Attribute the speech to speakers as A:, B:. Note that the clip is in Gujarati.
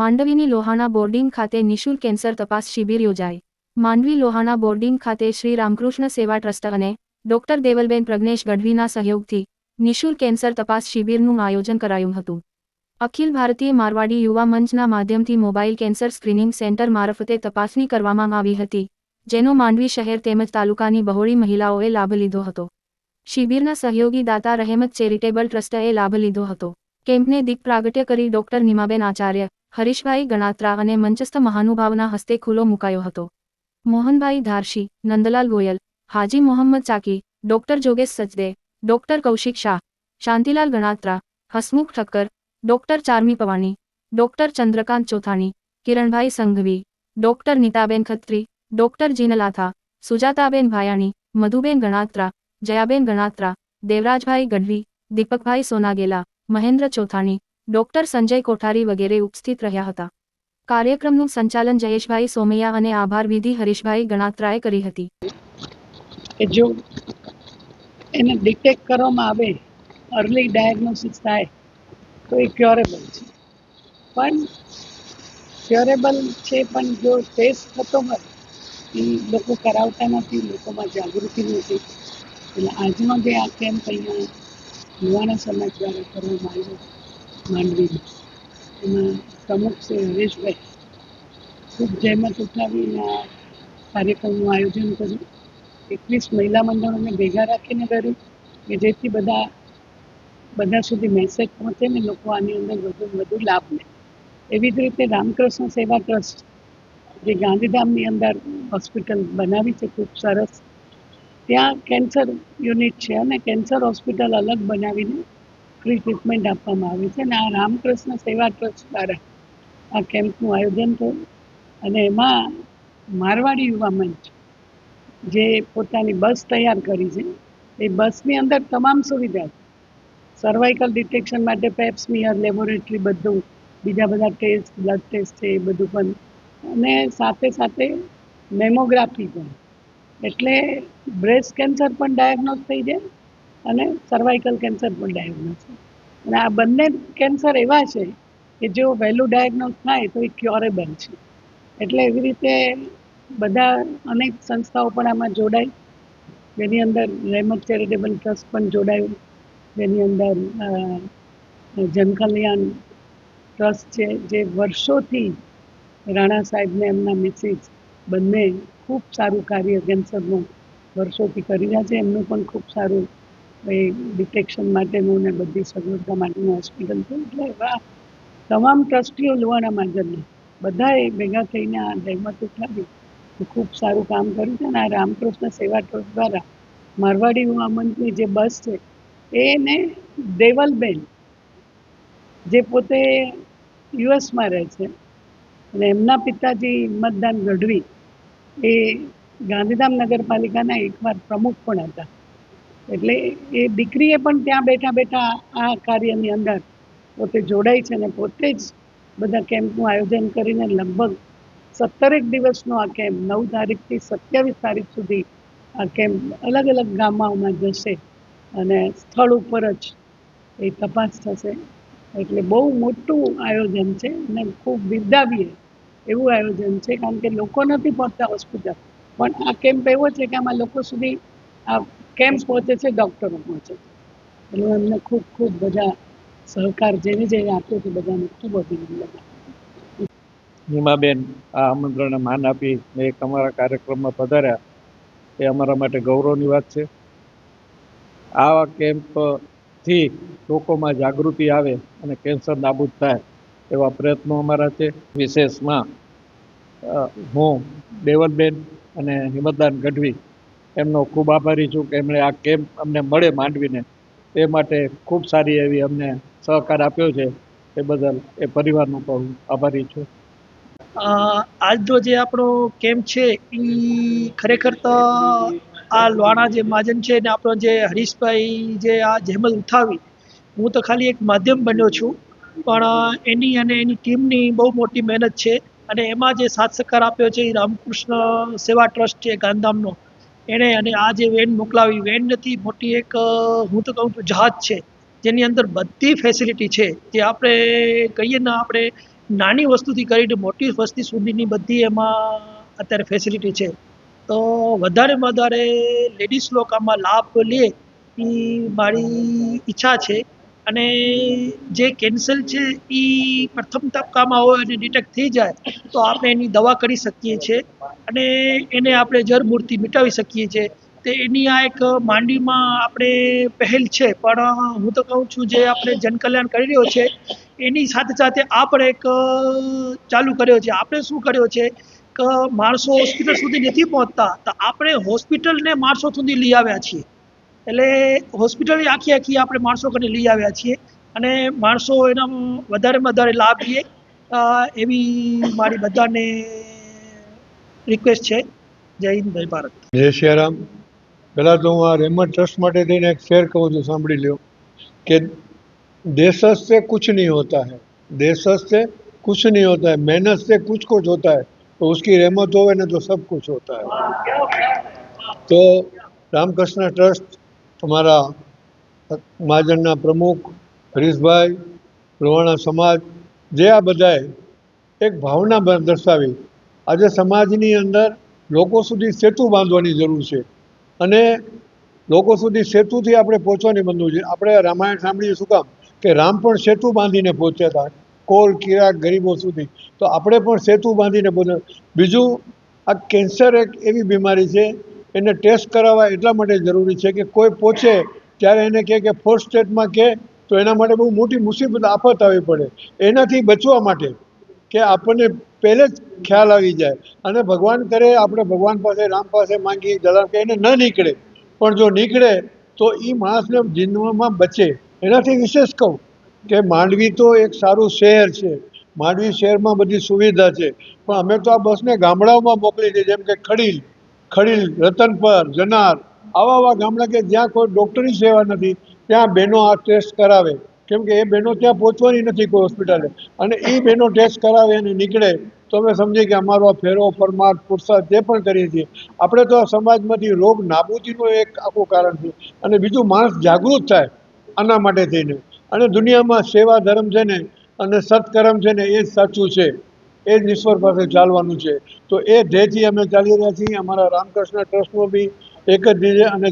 A: માંડવીની લોહાણા બોર્ડિંગ ખાતે નિઃશુલ્ક કેન્સર તપાસ શિબિર યોજાઈ. માંડવી લોહાણા બોર્ડિંગ ખાતે શ્રી રામકૃષ્ણ સેવા ટ્રસ્ટ અને ડોક્ટર દેવલબેન પ્રજ્ઞેશ ગઢવીના સહયોગથી નિઃશુલ્ક કેન્સર તપાસ શિબિરનું આયોજન કરાયું હતું. અખિલ ભારતીય મારવાડી યુવા મંચના માધ્યમથી મોબાઈલ કેન્સર સ્ક્રીનિંગ સેન્ટર મારફતે તપાસણી કરવામાં આવી હતી, જેનો માંડવી શહેર તેમજ તાલુકાની બહોળી મહિલાઓએ લાભ લીધો હતો. શિબિરના સહયોગી દાતા રહેમત ચેરિટેબલ ટ્રસ્ટએ લાભ લીધો હતો. કેમ્પને દીપ પ્રાગટ્ય કરી ડોક્ટર નિમાબેન આચાર્ય હરીશભાઈ ગણાત્રા અને મંચસ્થ મહાનુભાવના હસ્તે ખુલ્લો મુકાયો હતો. Mohanbhai ધારશી, Nandlal Goyal, Haji Mohammad Chaki, doctor જોગેશ Sachde doctor Kaushik Shah, Shantilal Ganatra, Hasmukh Thakkar, doctor Charmi Pavani, doctor Chandrakant Chothani, Kiranbhai Sanghvi, doctor Nitaben Khatri, doctor Jinalatha Sujataben Bhayani, Madhuben Ganatra, Jayaben Ganatra, Devrajbhai Gadhvi, Deepakbhai Sonagela, Mahendra Chothani doctor Sanjay Kothari વગેરે ઉપસ્થિત રહ્યા હતા. કાર્યક્રમનું સંચાલન જયેશભાઈ સોમૈયા અને આભાર વિધિ હરીશભાઈ ગણાત્રાએ કરી હતી.
B: જો એને ડિટેક્ટ કરવામાં આવે, અર્લી ડાયગ્નોસિસ થાય, તો એ ક્યોરેબલ છે. પણ ક્યોરેબલ છે, પણ જો ટેસ્ટ થતો હોય, એ લોકો કરાવતા નથી, લોકોમાં જાગૃતિ નથી. એટલે આજનો જે આ કેમ્પ અહીંયા યુવાના સમાજ દ્વારા કરવામાં આવ્યો માંડવીમાં એમાં પ્રમુખ શ્રી હરેશભાઈ. ખૂબ જહેમત ઉઠાવીને આ કાર્યક્રમનું આયોજન કર્યું. એકવીસ મહિલા મંડળોને ભેગા રાખીને કર્યું કે જેથી બધા બધા સુધી મેસેજ પહોંચે ને લોકો આની અંદર વધુ વધુ લાભ લે. એવી જ રીતે રામકૃષ્ણ સેવા ટ્રસ્ટ, જે ગાંધીધામની અંદર હોસ્પિટલ બનાવી છે ખૂબ સરસ, ત્યાં કેન્સર યુનિટ છે અને કેન્સર હોસ્પિટલ અલગ બનાવીને ફ્રી ટ્રીટમેન્ટ આપવામાં આવે છે. અને આ રામકૃષ્ણ સેવા ટ્રસ્ટ દ્વારા આ કેમ્પનું આયોજન થયું. અને એમાં મારવાડી યુવા મંચ જે પોતાની બસ તૈયાર કરી છે, એ બસની અંદર તમામ સુવિધા સર્વાઇકલ ડિટેક્શન માટે પેપ્સમિયર લેબોરેટરી બધું, બીજા બધા ટેસ્ટ બ્લડ ટેસ્ટ છે, એ બધું પણ. અને સાથે સાથે મેમોગ્રાફી પણ. એટલે બ્રેસ્ટ કેન્સર પણ ડાયગ્નોઝ થઈ જાય. અને સર્વાઇકલ કેન્સર પણ ડાયગ્નોઝ છે. અને આ બંને કેન્સર એવા છે કે જો વહેલું ડાયગ્નોઝ થાય તો એ ક્યોરેબલ છે. એટલે એવી રીતે બધા અનેક સંસ્થાઓ પણ આમાં જોડાય. જેની અંદર રેમત ચેરિટેબલ ટ્રસ્ટ પણ જોડાયું. જેની અંદર જનકલ્યાણ ટ્રસ્ટ છે જે વર્ષોથી રાણા સાહેબને એમના મિસિસ બંને ખૂબ સારું કાર્ય કેન્સરનું વર્ષોથી કરી રહ્યા છે. એમનું પણ ખૂબ સારું એ ડિટેક્શન માટેનું ને બધી સગવડતા માટેનું હોસ્પિટલ છે. એટલે એવા તમામ ટ્રસ્ટીઓ લોવાના માજરના બધાએ ભેગા થઈને આ જહેમત ઉઠાવી ખૂબ સારું કામ કર્યું છે અને આ રામકૃષ્ણ સેવા ટ્રસ્ટ દ્વારા મારવાડી યુવા મંચની જે બસ છે, એને દેવલબેન, જે પોતે યુએસમાં રહે છે અને એમના પિતાજી હિંમતદાન ગઢવી એ ગાંધીધામ નગરપાલિકાના એકવાર પ્રમુખ પણ હતા. એટલે એ દીકરીએ પણ ત્યાં બેઠા બેઠા આ કાર્યની અંદર પોતે જોડાઈ છે અને પોતે જ બધા કેમ્પનું આયોજન કરીને લગભગ સત્તરેક દિવસનો આ કેમ્પ, નવ તારીખથી સત્યાવીસ તારીખ સુધી આ કેમ્પ અલગ અલગ ગામોમાં જશે અને સ્થળ ઉપર જ એ તપાસ થશે. એટલે બહુ મોટું આયોજન છે અને ખૂબ બિરદાવીએ એવું આયોજન છે. કારણ કે લોકો નથી પહોંચતા હોસ્પિટલ. પણ આ કેમ્પ એવો છે કે આમાં લોકો સુધી આ કેમ્પ પહોંચે છે? ડૉક્ટરો પહોંચે. છે એટલે એમને ખૂબ ખૂબ બધા સહકાર જેને જેને આપ્યો છે બધાને ખૂબ અભિનંદન.
C: નીમાબેન આ આમંત્રણને માન આપી ને એક અમારા કાર્યક્રમમાં પધાર્યા. એ અમારા માટે ગૌરવની વાત છે. આવા કેમ્પથી લોકોમાં જાગૃતિ આવે અને કેન્સર નાબૂદ થાય એવા પ્રયત્નો અમારા છે. વિશેષમાં હું દેવલબેન અને હિંમતદાન ગઢવી એમનો ખૂબ આભારી છું કે એમણે આ કેમ્પ અમને મળે માંડવીને. તે માટે ખૂબ સારી એવી અમને સહકાર આપ્યો છે. એ બદલ એ પરિવારનો પણ હું આભારી છું.
D: આજનો જે આપણો કેમ્પ છે એ ખરેખર તો આ લોણા જે મહાજન છે ને આપણો જે હરીશભાઈ જે આ જહેમત ઉઠાવી, હું તો ખાલી એક માધ્યમ બન્યો છું. પણ એની અને એની ટીમની બહુ મોટી મહેનત છે અને એમાં જે સાથ સહકાર આપ્યો છે એ રામકૃષ્ણ સેવા ટ્રસ્ટ છે ગાંધીધામનો એણે અને આ જે વેન મોકલાવી વેન નથી મોટી એક હું તો કહું છું, જહાજ છે, જેની અંદર બધી ફેસિલિટી છે, જે આપણે કહીએ ને આપણે નાની વસ્તુથી કરીને મોટી વસ્તી સુધીની બધી એમાં અત્યારે ફેસિલિટી છે. તો વધારેમાં વધારે લેડીઝ લોકો આમાં લાભ લે એ મારી ઈચ્છા છે. અને જે કેન્સર છે એ પ્રથમ તબક્કામાં હોય અને ડિટેક્ટ થઈ જાય, તો આપણે એની દવા કરી શકીએ છીએ. અને એને આપણે જડમૂળથી મિટાવી શકીએ છીએ. તે એની આ એક માંડવીમાં આપણે પહેલ છે, પણ હું તો કહું છું જે આપણે જનકલ્યાણ કરી રહ્યો છે, એની સાથે સાથે આ પણ એક ચાલુ કર્યો છે. આપણે શું કર્યો છે કે માણસો હોસ્પિટલ સુધી નથી પહોંચતા, તો આપણે હોસ્પિટલને માણસો સુધી લઈ આવ્યા છીએ. એટલે હોસ્પિટલ આખી આખી આપણે માણસો કરીને લઈ આવ્યા છીએ અને માણસો એના વધારેમાં વધારે લાભ લે અ, એવી મારી બધાને રિક્વેસ્ટ છે જય હિન્દ જય ભારત
E: જય સિયારામ પહેલાં તો હું આ રેમન્ડ ટ્રસ્ટ માટે થઈને એક શેર કહું છું સાંભળી લ્યો કે देश से कुछ नहीं होता है देश से कुछ नहीं होता है मेहनत से कुछ कुछ होता है तो उसकी रहमत होवे ना तो सब कुछ होता है તો રામકૃષ્ણ ટ્રસ્ટ અમારા મહાજનના પ્રમુખ હરીશભાઈ લોહાણા સમાજ, જે આ બધાએ એક ભાવના દર્શાવી. આજે સમાજની અંદર લોકો સુધી સેતુ બાંધવાની જરૂર છે. અને લોકો સુધી સેતુથી આપણે પહોંચવાની બનવું છે. આપણે રામાયણ સાંભળીએ શું કામ? કે રામ પણ સેતુ બાંધીને પહોંચ્યા હતા. કોલ કિરાક ગરીબો સુધી. તો આપણે પણ સેતુ બાંધીને પહોંચ્યા. બીજું, આ કેન્સર એક એવી બીમારી છે એને ટેસ્ટ કરાવવા એટલા માટે જરૂરી છે કે કોઈ પહોંચે ત્યારે એને કહે કે ફોર્થ સ્ટેટમાં કહે તો એના માટે બહુ મોટી મુસીબત, આફત આવી પડે. એનાથી બચવા માટે કે આપણને પહેલે જ ખ્યાલ આવી જાય. અને ભગવાન કરે, આપણે ભગવાન પાસે, રામ પાસે માંગીએ જલામ કે એને ન નીકળે. પણ જો નીકળે, તો એ માણસને જિંદગીમાં બચે. એનાથી વિશેષ કહું કે માંડવી તો એક સારું શહેર છે. માંડવી શહેરમાં બધી સુવિધા છે. પણ અમે તો આ બસને ગામડાઓમાં મોકલી છે, જેમ કે ખડીલ. ખડીલ રતનપર જનાર, આવા આવા ગામડા કે જ્યાં કોઈ ડૉક્ટરની સેવા નથી, ત્યાં બહેનો આ ટેસ્ટ કરાવે. કેમ કે એ બહેનો ત્યાં પહોંચવાની નથી કોઈ હોસ્પિટલે અને એ બહેનો ટેસ્ટ કરાવે અને નીકળે, તો અમે સમજીએ કે અમારો આ ફેરો પરમાર્થ પુરસાદ જે પણ કરીએ છીએ, આપણે તો આ સમાજમાંથી રોગ નાબૂદીનું એક આખું કારણ છે. અને બીજું માણસ જાગૃત થાય આના માટે થઈને. અને દુનિયામાં સેવા ધર્મ છે ને, અને સત્કર્મ છે ને એ સાચું છે. એ જ ઈશ્વર પાસે ચાલવાનું છે. તો એ ધ્યેયથી અમે ચાલી રહ્યા છીએ. અમારા રામકૃષ્ણ ટ્રસ્ટનો બી એક જ ધ્યેય અને